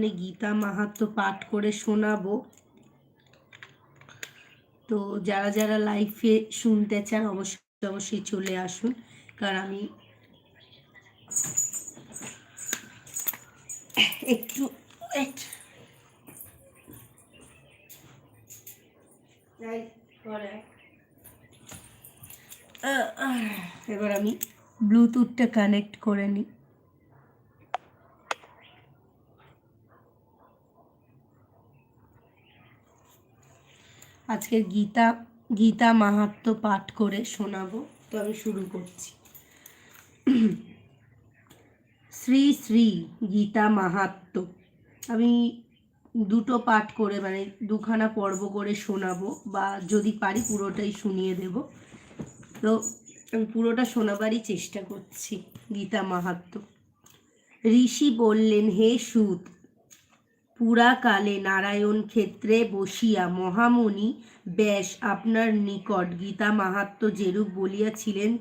সামনে গীতা মাহাত্ম পাঠ করে শোনাবো। তো যারা যারা লাইফে শুনতে চান অবশ্যই অবশ্যই চলে আসুন, কারণ আমি একটু এবার আমি ব্লুটুথটা কানেক্ট করে নিই। আজকে গীতা গীতা মাহাত্ম পাঠ করে শোনাবো। তো আমি শুরু করছি। শ্রী শ্রী গীতা মাহাত্ম। আমি দুটো পাঠ করে মানে দুখানা পর্ব করে শোনাবো, বা যদি পারি পুরোটাই শুনিয়ে দেব। তো আমি পুরোটা শোনাবারই চেষ্টা করছি গীতা মাহাত্ম। ঋষি বললেন, হে সুত পুরাকালে নারায়ণ ক্ষেত্রে বসিয়া মহামুনি ব্যাস আপনার নিকট গীতা মাহাত্ম যেরূপ বলিয়াছিলেন,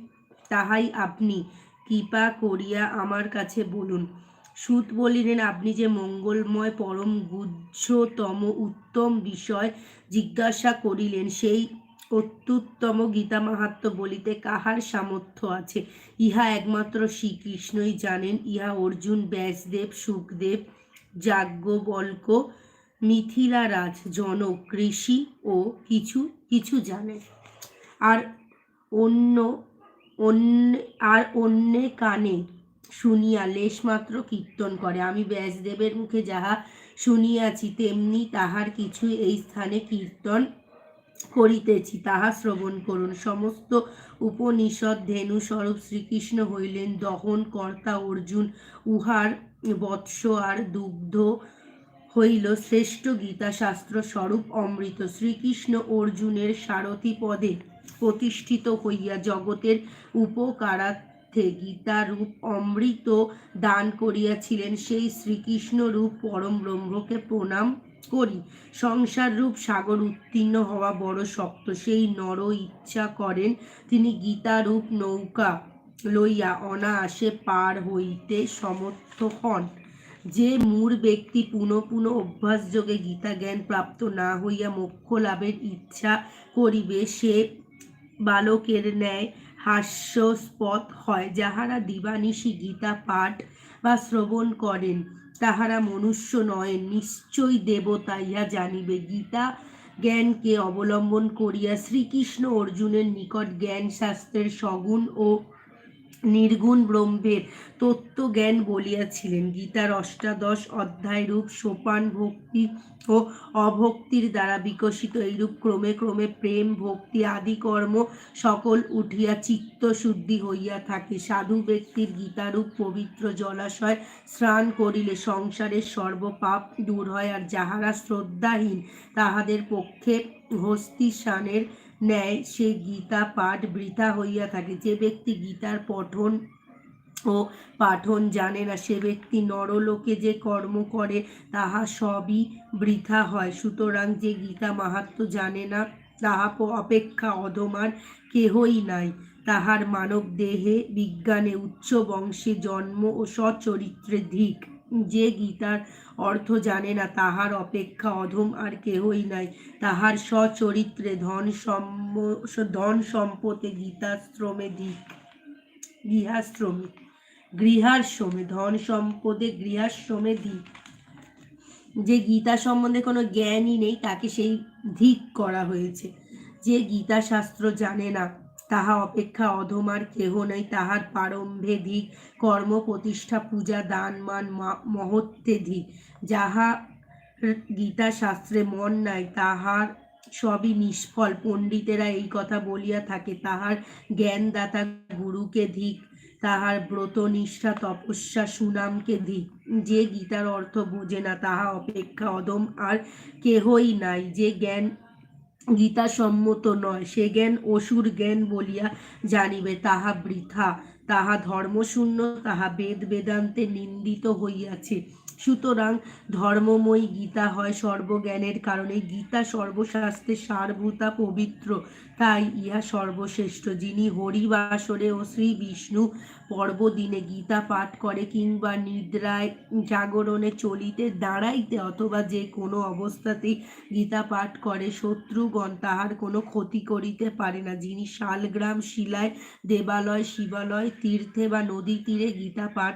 তাহাই আপনি কৃপা করিয়া আমার কাছে বলুন। সুত বলিলেন, আপনি যে মঙ্গলময়, পরম গুহ্যতম, উত্তম বিষয় জিজ্ঞাসা করিলেন, সেই অত্যুত্তম গীতা মাহাত্ম বলিতে কাহার সামর্থ্য আছে? ইহা একমাত্র শ্রীকৃষ্ণই জানেন, ইহা অর্জুন, ব্যাসদেব, সুখদেব যাজ্ঞবল্ক, মিথিলা রাজ, জনক কৃষি ও কিছু কিছু জানে। আর অন্য অন্য, আর অন্য কানে শুনিয়া লেশমাত্র কীর্তন করে। আমি ব্যাসদেবের মুখে যাহা শুনিয়াছি, তেমনি তাহার কিছু এই স্থানে কীর্তন করিতেছি, তাহা শ্রবণ করুন। সমস্ত উপনিষদ ধেনু স্বরূপ শ্রীকৃষ্ণ হইলেন দহন কর্তা অর্জুন। উহার বৎস আর দুগ্ধ হইল শ্রেষ্ঠ গীতা শাস্ত্র স্বরূপ অমৃত। শ্রীকৃষ্ণ অর্জুনের সারথি পদে প্রতিষ্ঠিত হইয়া জগতের উপকারার্থে গীতা রূপ অমৃত দান করিয়াছিলেন। সেই শ্রীকৃষ্ণ রূপ পরম ব্রহ্মকে প্রণাম করি। সংসার রূপ সাগর উত্তীর্ণ হওয়া বড় শক্ত। সেই নর ইচ্ছা করেন তিনি গীতা রূপ নৌকা লইয়া অনায়াসে পার হইতে সমর্থ হন। যে মূর ব্যক্তি পুনঃ পুনঃ অভ্যাস যোগে গীতা জ্ঞান প্রাপ্ত না হইয়া মোক্ষ লাভের ইচ্ছা করিবে, সে বালকের ন্যায় হাস্যস্পদ হয়। যাহারা দিবানিশি গীতা পাঠ বা শ্রবণ করেন তাহারা মনুষ্য নয় নিশ্চয়ই দেবতা, ইহা জানিবে। গীতা জ্ঞানকে অবলম্বন করিয়া শ্রীকৃষ্ণ অর্জুনের নিকট জ্ঞান শাস্ত্রের সগুণ ও নির্গুণ ব্রহ্মের তত্ত্ব জ্ঞান বলিয়াছিলেন। গীতার অষ্টাদশ অধ্যায় রূপ সোপান ভক্তি ও অভক্তির দ্বারা বিকশিত এইরূপ ক্রমে ক্রমে প্রেম, ভক্তি আদি কর্ম সকল উঠিয়া চিত্ত শুদ্ধি হইয়া থাকে। সাধু ব্যক্তির গীতারূপ পবিত্র জলাশয় স্নান করিলে সংসারের সর্বপাপ দূর হয়, আর যাহারা শ্রদ্ধাহীন তাহাদের পক্ষে হস্তি স্নানের ন্যায় সে গীতা পাঠ বৃথা হইয়া থাকে। যে ব্যক্তি গীতার পঠন ও পাঠন জানে না, সে ব্যক্তি নরলোকে যে কর্ম করে তাহা সবই বৃথা হয়। সুতরাং যে গীতা মাহাত্ম জানে না, তাহা অপেক্ষা অধমার কেহই নাই। তাহার মানব দেহে বিজ্ঞানে উচ্চ বংশে জন্ম ও সচরিত্রে ধিক। যে গীতার অর্থ জানে না, তাহার অপেক্ষা অধম আর কেহই নাই। তাহার সচরিত্রে ধন সম ধন সম্পদে গীতাশ্রমে দিক গৃহাশ্রমে গৃহাশ্রমে, ধন সম্পদে গৃহাশ্রমে দিক যে গীতা সম্বন্ধে কোনো জ্ঞানই নেই, তাকে সেই ধিক করা হয়েছে। যে গীতা শাস্ত্র জানে না তাহা অপেক্ষা অধমার কেহ নাই। তাহার প্রারম্ভে ধিক কর্ম, প্রতিষ্ঠা, পূজা, দান, মান মহত্বে ধিক যাহা গীতা শাস্ত্রে মন নাই, তাহার সবই নিষ্ফল। পণ্ডিতেরা এই কথা বলিয়া থাকে, তাহার জ্ঞানদাতা গুরুকে ধিক তাহার ব্রত নিষ্ঠা তপস্যা, সুনামকে ধিক যে গীতার অর্থ বোঝে না, তাহা অপেক্ষা অদম আর কেহই নাই। যে জ্ঞান গীতা সম্মত নয়। সে জ্ঞান অসুর জ্ঞান বলিয়া জানিবে, তাহা বৃথা। তাহা ধর্মশূন্য, তাহা বেদ বেদান্তে নিন্দিত হইয়াছে। সুতরাং ধর্মময়ী গীতা হয় সর্বজ্ঞানের কারণে। গীতা সর্বশাস্ত্রে সারভূতা পবিত্র, তাই ইহা সর্বশ্রেষ্ঠ। যিনি হরিবাসরে ও শ্রী বিষ্ণু পর্বদিনে গীতা পাঠ করে কিংবা নিদ্রায় জাগরণে চলিতে দাঁড়াইতে অথবা যে কোনো অবস্থাতেই গীতা পাঠ করে, শত্রুগণ তাহার কোনো ক্ষতি করিতে পারে না। যিনি শালগ্রাম, শিলায়, দেবালয়, শিবালয়, তীর্থে বা নদী তীরে গীতা পাঠ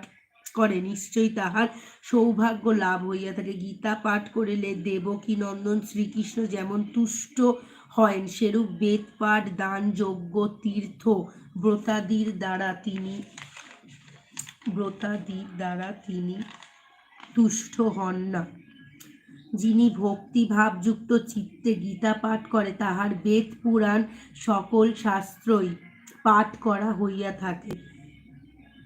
করে, নিশ্চয়ই তাহার সৌভাগ্য লাভ হইয়া থাকে। গীতা পাঠ করিলে দেবকী নন্দন শ্রীকৃষ্ণ যেমন তুষ্ট হয়েন, সেরূপ বেদ পাঠ, দান, যজ্ঞ, তীর্থ ব্রতাদির দ্বারা তিনি, ব্রতাদির দ্বারা তিনি তুষ্ট হন না। যিনি ভক্তিভাবযুক্ত চিত্তে গীতা পাঠ করে, তাহার বেদ পুরাণ সকল শাস্ত্রই পাঠ করা হইয়া থাকে।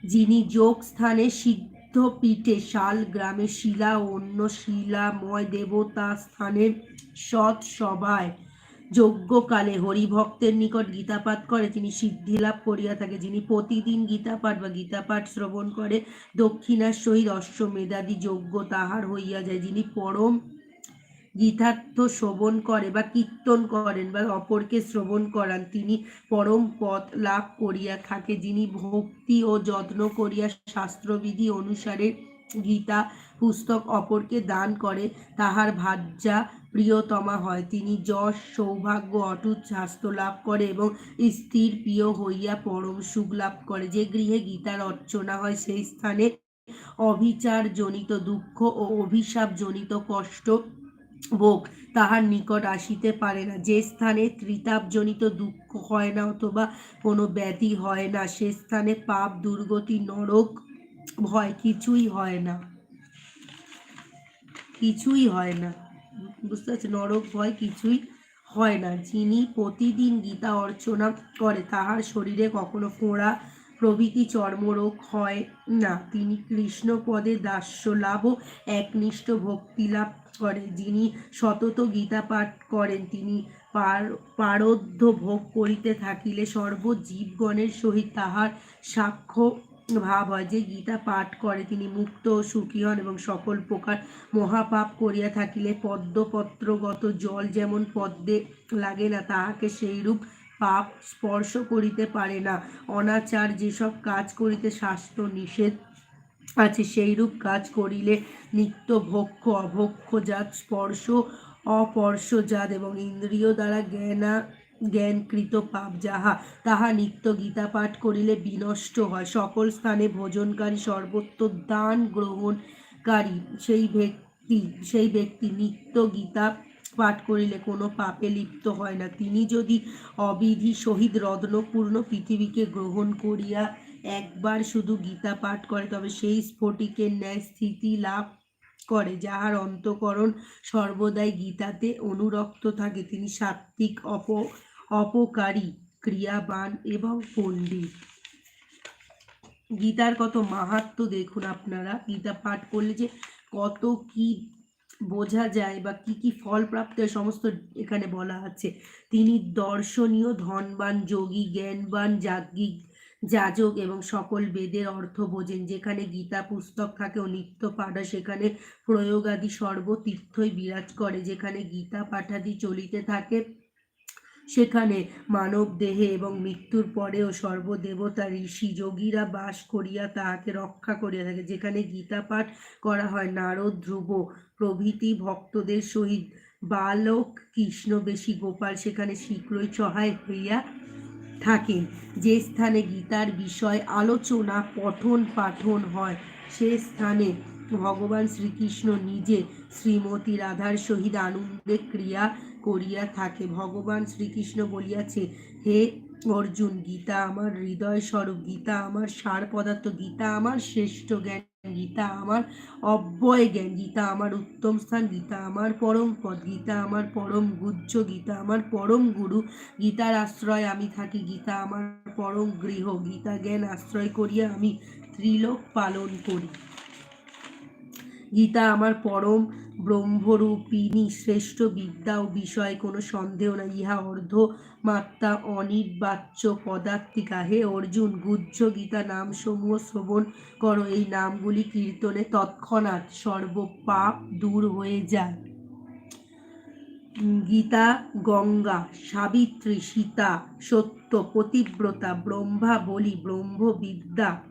যিনি যোগ স্থানে সিদ্ধ পীঠে শাল, গ্রামে শিলা অন্য শিলাময় দেবতা স্থানে সৎ সভায় যজ্ঞকালে হরিভক্তের নিকট গীতাপাঠ করে। তিনি সিদ্ধি লাভ করিয়া থাকে, যিনি প্রতিদিন গীতাপাঠ বা গীতাপাঠ শ্রবণ করে, দক্ষিণার সহিত অশ্বমেধাদি যজ্ঞ তাহার হইয়া যায়। যিনি পরম গীতার্থ শ্রবণ করে বা কীর্তন করেন বা অপরকে শ্রবণ করান, তিনি পরম পথ লাভ করিয়া থাকে। যিনি ভক্তি ও যত্ন করিয়া শাস্ত্রবিধি অনুসারে গীতা পুস্তক অপরকে দান করে, তাহার ভাজ্যা প্রিয়তমা হয়। তিনি যশ, সৌভাগ্য, অটুট স্বাস্থ্য লাভ করে এবং স্থির, প্রিয় হইয়া পরম সুখ লাভ করে। যে গৃহে গীতার অর্চনা হয়, সেই স্থানে অভিচার জনিত দুঃখ ও অভিশাপ জনিত কষ্ট ভোগ তাহার নিকট আসিতে পারে না। যে স্থানে ত্রিতাপজনিত দুঃখ হয় না অথবা কোনো ব্যাধি হয় না, সে স্থানে পাপ, দুর্গতি, নরক ভয় কিছুই হয় না। কিছুই হয় না। বুঝতে পারছি নরক ভয় কিছুই হয় না। যিনি প্রতিদিন গীতা অর্চনা করে, তাহার শরীরে কখনো ফোঁড়া প্রভৃতি চর্মরোগ হয় না। তিনি কৃষ্ণপদে দাস্য লাভ ও একনিষ্ঠ ভক্তি লাভ করে যিনি সতত গীতা পাঠ করেন, তিনি পার, পারদ্ধ ভোগ করিতে থাকিলে সর্বজীবগণের সহিত তাহার সাক্ষ্য ভাব হয় যে গীতা পাঠ করে। তিনি মুক্ত ও সুখী হন এবং সকল প্রকার মহাপাপ করিয়া থাকিলে পদ্মপত্রগত জল যেমন পদ্মে লাগে না, তাহাকে সেইরূপ পাপ স্পর্শ করিতে পারে না। অনাচার যেসব কাজ করিতে শাস্ত্র নিষেধ আছে, সেইরূপ কাজ করিলে নিত্য ভক্ষ অভক্ষজাত স্পর্শ অপর্শজাত এবং ইন্দ্রিয় দ্বারা জ্ঞানা, জ্ঞানকৃত পাপ যাহা, তাহা নিত্য গীতা পাঠ করিলে বিনষ্ট হয়। সকল স্থানে ভোজনকারী সর্বত্র দান গ্রহণকারী সেই ব্যক্তি সেই ব্যক্তি নিত্য গীতা পাঠ করিলে কোনো পাপে লিপ্ত হয় না। তিনি যদি অবিধি শহীদ রত্নপূর্ণ পৃথিবীকে গ্রহণ করিয়া একবার শুধু গীতা পাঠ করে, তবে সেই স্ফটিকের ন্যায় স্থিতি লাভ করে, যাহার অন্তকরণ সর্বদাই গীতাতে অনুরক্ত থাকে। তিনি সাত্বিক অপ, অপকারী, ক্রিয়াবান এবং পণ্ডিত। গীতার কত মাহাত্ম দেখুন আপনারা। গীতা পাঠ করলে যে কত কি বোঝা যায় বা কি কি ফল প্রাপ্ত সমস্ত এখানে বলা আছে। তিনি দর্শনীয়, ধনবান, যোগী, জ্ঞানবান, যাজ্ঞিক, যাজক এবং সকল বেদের অর্থ বোঝেন। যেখানে গীতা পুস্তক থাকে ও নিত্য পাঠা সেখানে প্রয়োগাদি সর্বতীর্থই বিরাজ করে। যেখানে গীতা পাঠাদি চলিতে থাকে সেখানে মানব দেহে এবং মৃত্যুর পরেও সর্বদেবতা ঋষি যোগীরা বাস করিয়া তাহাকে রক্ষা করিয়া থাকে, যেখানে গীতা পাঠ করা হয়। নারদ ধ্রুব, প্রভৃতি ভক্তদের সহিত বালক কৃষ্ণবেশী গোপাল সেখানে শীঘ্রই সহায় হইয়া থাকেন। যে স্থানে গীতার বিষয় আলোচনা পঠন পাঠন হয়, সে স্থানে ভগবান শ্রীকৃষ্ণ নিজে শ্রীমতী রাধার সহিত আনন্দে ক্রিয়া করিয়া থাকে। ভগবান শ্রীকৃষ্ণ বলিয়াছে, হে অর্জুন, গীতা আমার হৃদয় স্বরূপ, গীতা আমার সার পদার্থ, গীতা আমার শ্রেষ্ঠ জ্ঞান, গীতা আমার অব্যয় জ্ঞান, গীতা আমার উত্তম স্থান, গীতা আমার পরম পদ গীতা আমার পরম গুজ্জ, গীতা আমার পরম গুরু, গীতার আশ্রয় আমি থাকি, গীতা আমার পরম গৃহ, গীতা জ্ঞান আশ্রয় করিয়া আমি ত্রিলোক পালন করি। গীতা আমার পরম ব্রহ্মরূপিণী, শ্রেষ্ঠ বিদ্যা ও বিষয়ে কোনো সন্দেহ নাই। ইহা অর্ধ মাত্রা অনির্বাচ্য পদার্থিকা হে অর্জুন, গুহ্য গীতা নাম সমূহ শ্রবণ করো। এই নামগুলি কীর্তনে তৎক্ষণাৎ সর্বপাপ দূর হয়ে যায়। গীতা, গঙ্গা, সাবিত্রী, সীতা, সত্য, পতিব্রতা, ব্রহ্মা, বলি, ব্রহ্মবিদ্যা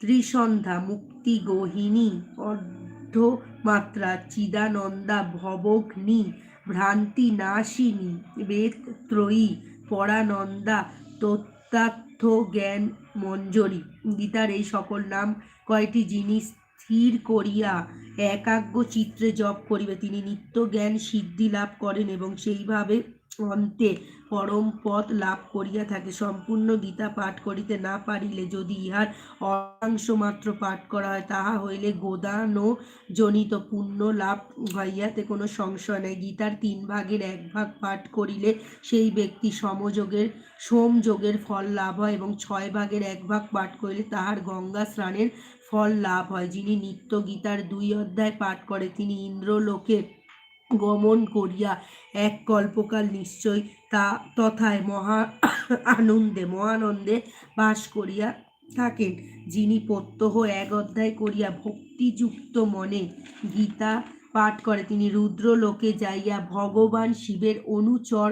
ত্রিসন্ধ্যা মুক্তি গহিনী, অর্ধমাত্রা চিদানন্দা ভবগ্নি, ভ্রান্তি নাশিনী, বেদত্রয়ী, পরানন্দা তত্ত্বার্থ জ্ঞান মঞ্জরি গীতার এই সকল নাম কয়টি জিনিস স্থির করিয়া একাগ্র চিত্রে জপ করিবে, তিনি নিত্য জ্ঞান সিদ্ধি লাভ করেন এবং সেইভাবে অন্তে পরম পথ লাভ করিয়া থাকে। সম্পূর্ণ গীতা পাঠ করিতে না পারিলে যদি ইহার অংশ মাত্র পাঠ করা হয়, তাহা হইলে গোদানো জনিত পুণ্য লাভ হইয়াতে কোনো সংশয় নেই। গীতার তিন ভাগের এক ভাগ পাঠ করিলে সেই ব্যক্তি সমযোগের, সোমযোগের ফল লাভ হয় এবং ছয় ভাগের এক ভাগ পাঠ করিলে তাহার গঙ্গা স্নানের ফল লাভ হয়। যিনি নিত্য গীতার দুই অধ্যায় পাঠ করে, তিনি ইন্দ্রলোকে গমন করিয়া এক কল্পকাল নিশ্চয় তা তথায় মহা আনন্দে, মহানন্দে বাস করিয়া থাকেন, যিনি প্রত্যহ এক অধ্যায় করিয়া ভক্তিযুক্ত মনে গীতা পাঠ করে। তিনি রুদ্রলোকে যাইয়া ভগবান শিবের অনুচর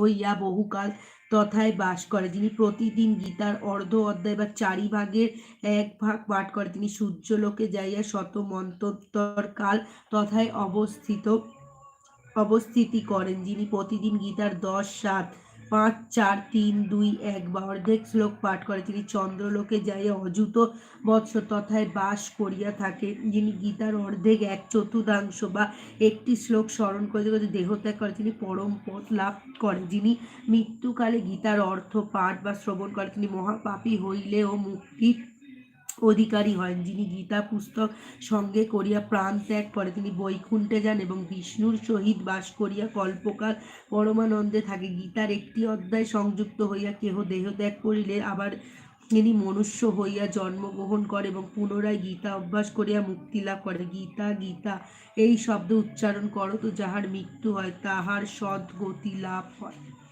হইয়া বহুকাল তথায় বাস করে। যিনি প্রতিদিন গীতার অর্ধ অধ্যায় বা চারি ভাগের এক ভাগ পাঠ করে। তিনি সূর্যলোকে যাইয়া শত মন্তোত্তর কাল তথায় অবস্থিত অবস্থিতি করেন, যিনি প্রতিদিন গীতার দশ, সাত, পাঁচ, চার, তিন, দুই, এক বা অর্ধেক শ্লোক পাঠ করে তিনি চন্দ্রলোকে যাইয়া অযুত বৎস তথায় বাস করিয়া থাকে যিনি গীতার অর্ধেক এক চতুর্থাংশ বা একটি শ্লোক স্মরণ করতে করতে দেহত্যাগ করে তিনি পরম পথ লাভ করে যিনি মৃত্যুকালে গীতার অর্থ পাঠ বা শ্রবণ করে তিনি মহাপাপী হইলেও মুক্তি অধিকারী হন, যিনি গীতা পুস্তক সঙ্গে করিয়া প্রাণ ত্যাগ করে। তিনি বৈকুণ্ঠে যান এবং বিষ্ণুর সহিত বাস করিয়া কল্পকাল পরমানন্দে থাকে। গীতার একটি অধ্যায় সংযুক্ত হইয়া কেহ দেহ ত্যাগ করিলে আবার তিনি মনুষ্য হইয়া জন্মগ্রহণ করে এবং পুনরায় গীতা অভ্যাস করিয়া মুক্তি লাভ করে। গীতা গীতা, এই শব্দ উচ্চারণ করো তো যাহার মৃত্যু হয়, তাহার সদ্গতি লাভ হয়।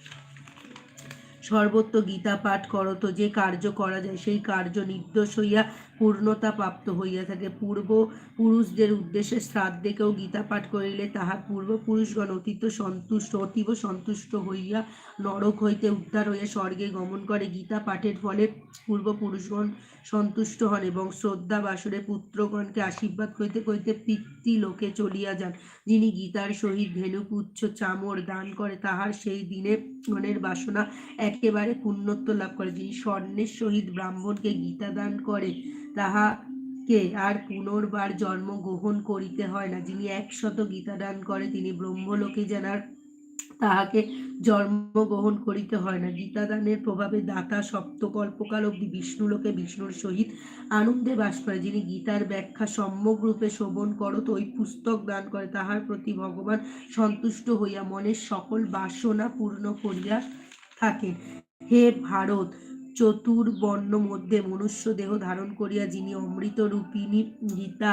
সর্বত্র গীতা পাঠ করত যে কার্য করা যায় সেই কার্য নির্দোষ হইয়া পূর্ণতা প্রাপ্ত হইয়া থাকে। পূর্ব পুরুষদের উদ্দেশ্যে শ্রাদ্ধে কেউ গীতা পাঠ করিলে তাহার পূর্বপুরুষগণ অতীত সন্তুষ্ট, অতীব সন্তুষ্ট হইয়া নরক হইতে উদ্ধার হইয়া স্বর্গে গমন করে। গীতা পাঠের ফলে পূর্বপুরুষগণ সন্তুষ্ট হন এবং শ্রদ্ধা বাসরে পুত্রগণকে আশীর্বাদ করিতে করিতে পিতৃ লোকে চলিয়া যান। যিনি গীতার সহিত ধেনুপুচ্ছ চামর দান করে, তাহার সেই দিনে মনের বাসনা একেবারে পুণ্যত্ব লাভ করে। যিনি স্বর্ণের সহিত ব্রাহ্মণকে গীতা দান করে, তাহাকে আর পুনর্বার জন্মগ্রহণ করিতে হয় না। যিনি একশত গীতা দান করে, তিনি ব্রহ্মলোকে জানার তাহাকে জন্মগ্রহণ করিতে হয় না। গীতাদানের প্রভাবে দাতা সপ্তকল্পকাল অব্দি বিষ্ণুলোকে বিষ্ণুর সহিত আনন্দে বাস করে। যিনি গীতার ব্যাখ্যা সম্যক রূপে শোভন করত, ওই পুস্তক দান করে। তাহার প্রতি ভগবান সন্তুষ্ট হইয়া মনের সকল বাসনা পূর্ণ করিয়া থাকেন। হে ভারত চতুর্বর্ণ মধ্যে মনুষ্য দেহ ধারণ করিয়া যিনি অমৃত রূপিণী গীতা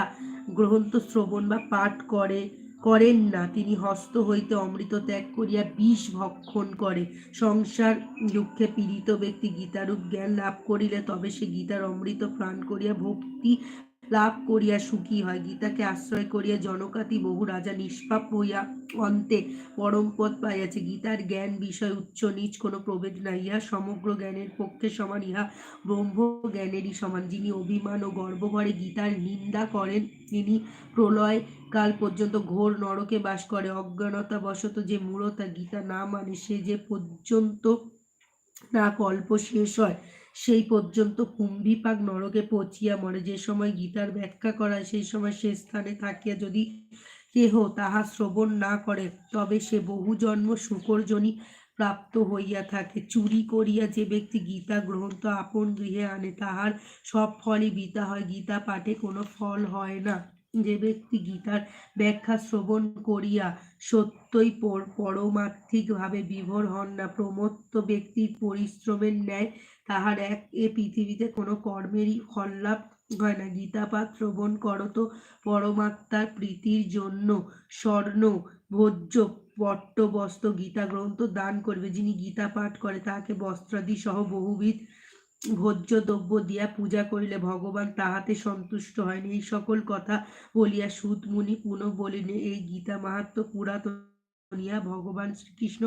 গ্রন্থ শ্রবণ বা পাঠ করে করেন না। তিনি হস্ত হইতে অমৃত ত্যাগ করিয়া বিষ ভক্ষণ করে। সংসার দুঃখে পীড়িত ব্যক্তি গীতারূপ জ্ঞান লাভ করিলে তবে সে গীতার অমৃত প্রাণ করিয়া ভক্তি লাভ করিয়া সুখী হয়। গীতাকে আশ্রয় করিয়া জনকাতি বহু রাজা নিষ্পাপ হইয়া অন্তে পরম পদ পাইয়াছে। গীতার জ্ঞান বিষয় উচ্চ, নিচ কোনো প্রভেদ নাই। ইহা সমগ্র জ্ঞানের পক্ষে সমান, ইহা ব্রহ্ম জ্ঞানেরই সমান। যিনি অভিমান ও গর্ব করে গীতার নিন্দা করেন, তিনি প্রলয় কাল পর্যন্ত ঘোর নরকে বাস করে। অজ্ঞানতা বশত যে মূলতা গীতা না মানে সে যে পর্যন্ত না কল্প শেষ হয় সেই পর্যন্ত কুম্ভিপাক নরকে পচিয়া মরে। যে সময় গীতার ব্যাখ্যা করা সেই সময় সে স্থানে থাকিয়া যদি কেহ তাহা শ্রবণ না করে, তবে সে বহু জন্ম শুকরজনী প্রাপ্ত হইয়া থাকে। চুরি করিয়া যে ব্যক্তি গীতা গ্রন্থ আপন গৃহে আনে, তাহার সব ফলই গীতা হয়। গীতা পাঠে কোনো ফল হয় না। যে ব্যক্তি গীতার ব্যাখ্যা শ্রবণ করিয়া সত্যই পরমার্থিকভাবে বিভোর হন না, প্রমত্ত ব্যক্তির পরিশ্রমের ন্যায় তাহার এক এ পৃথিবীতে কোনো কর্মেরই ফল লাভ হয় না। গীতা পাঠ শ্রবণ করো তো পরমাত্মার প্রীতির জন্য স্বর্ণ, ভোজ্য পট্ট বস্ত্র গীতা গ্রন্থ দান করবে। যিনি গীতা পাঠ করে তাহাকে বস্ত্রাদি সহ বহুবিধ ভোজ্য দ্রব্য দিয়া পূজা করিলে ভগবান তাহাতে সন্তুষ্ট হয়নি। এই সকল কথা বলিয়া সুত মুনি পুনঃ বলিলে এই গীতা মাহাত্ম পুরাতনিয়া ভগবান শ্রীকৃষ্ণ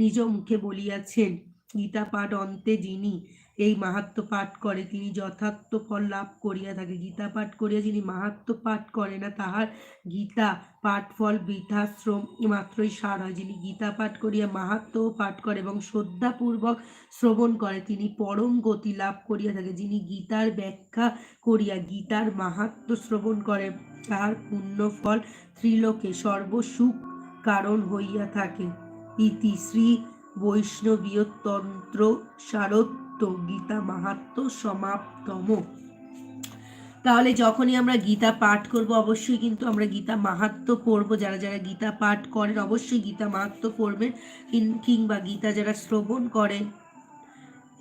নিজ মুখে বলিয়াছেন। গীতা পাঠ অন্তে যিনি এই মাহাত্ম পাঠ করে। তিনি যথার্থ ফল লাভ করিয়া থাকে। গীতা পাঠ করিয়া যিনি মাহাত্ম পাঠ করে না, তাহার গীতা পাঠ ফল বৃদ্ধাশ্রম মাত্রই সার হয়। যিনি গীতা পাঠ করিয়া মাহাত্ম পাঠ করে এবং শ্রদ্ধাপূর্বক শ্রবণ করে, তিনি পরম গতি লাভ করিয়া থাকে। যিনি গীতার ব্যাখ্যা করিয়া গীতার মাহাত্ম শ্রবণ করে, তাহার পুণ্য ফল ত্রিলোকে সর্বসুখ কারণ হইয়া থাকে। ইতি শ্রী বৈষ্ণবীয় তন্ত্র সারত্ব গীতা মাহাত্ম সমাপ্তম। তাহলে যখনই আমরা গীতা পাঠ করব, অবশ্যই কিন্তু আমরা গীতা মাহাত্ম পড়ব। যারা যারা গীতা পাঠ করেন, অবশ্যই গীতা মাহাত্ম পড়বেন। কিংবা গীতা যারা শ্রবণ করেন,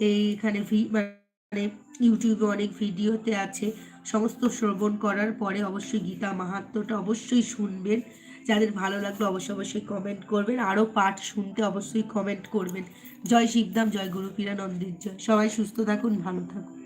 এইখানে মানে ইউটিউবে অনেক ভিডিওতে আছে। সমস্ত শ্রবণ করার পরে অবশ্যই গীতা মাহাত্মটা অবশ্যই শুনবেন। যাদের ভালো লাগল অবশ্যই অবশ্যই কমেন্ট করবেন। আরও পাঠ শুনতে অবশ্যই কমেন্ট করবেন। জয় শিবদাম জয় গুরু পীরানন্দের জয়। সবাই সুস্থ থাকুন, ভালো থাকুন।